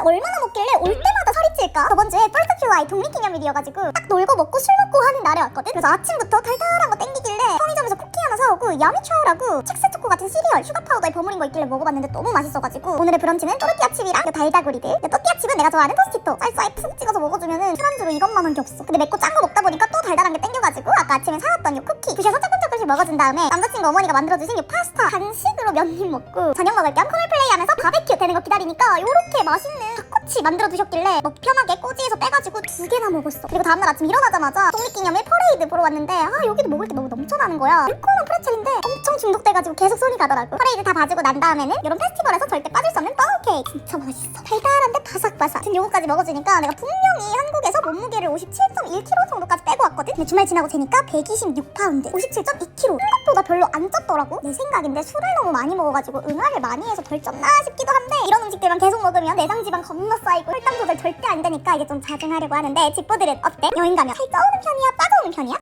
대체 얼마나 먹길래 올 때마다 살이 찔까? 저번 주에 펄스 큐아이 독립기념일이어가지고 딱 놀고 먹고 술 먹고 하는 날에 왔거든? 그래서 아침부터 달달한 거 땡기길래 편의점에서 쿠키 하나 사오고 야미초우라고 첵스초코 같은 시리얼 슈가 파우더에 버무린 거 있길래 먹어봤는데 너무 맛있어가지고 오늘의 브런치는 또르띠아 칩이랑 이 달다구리들 이 또띠아 칩은 내가 좋아하는 토스티토 쌀쌀 푹 찍어서 먹어주면은 술안주로 이것만 한 게 없어 근데 맵고 짠 거 먹다 보니까 또 달달한 게 땡겨가지고 아까 아침에 사왔던 요 쿠키. 부셔서 조금 조금씩 먹어준 다음에 남자친구 어머니가 만들어주신 요 파스타 간식으로 몇 입 먹고 저녁 먹을 겸 커널 플레이 하면서 바베큐 되는 거 기다리니까 요렇게 맛있는 닭꼬치 만들어 두셨길래 뭐 편하게 꼬지에서 빼가지고 두 개나 먹었어. 그리고 다음날 아침 일어나자마자 독립기념일 퍼레이드 보러 왔는데 아 여기도 먹을 게 너무 넘쳐나는 거야. 매콤한 프레첼인데 엄청 중독돼가지고 계속 손이 가더라고. 퍼레이드 다 봐주고 난 다음에는 이런 페스티벌에서 절대 빠질 수 없는 빵 케이크. 진짜 맛있어. 달달한데 바삭바삭. 아무튼 요거까지 먹어주니까 내가 분명히 한국에서 몸무게를 57.1kg 정도까지 빼고 왔거든 근데 주말 지나고 재니까 126파운드 57.2kg 생각보다 별로 안 쪘더라고 내 생각인데 술을 너무 많이 먹어가지고 응아를 많이 해서 덜 쪘나 싶기도 한데 이런 음식들만 계속 먹으면 내장 지방 겁나 쌓이고 혈당 조절 절대 안 되니까 이게 좀 자중하려고 하는데 집보들은 어때? 여행 가면 살 쪄오는 편이야 빠져오는 편이야?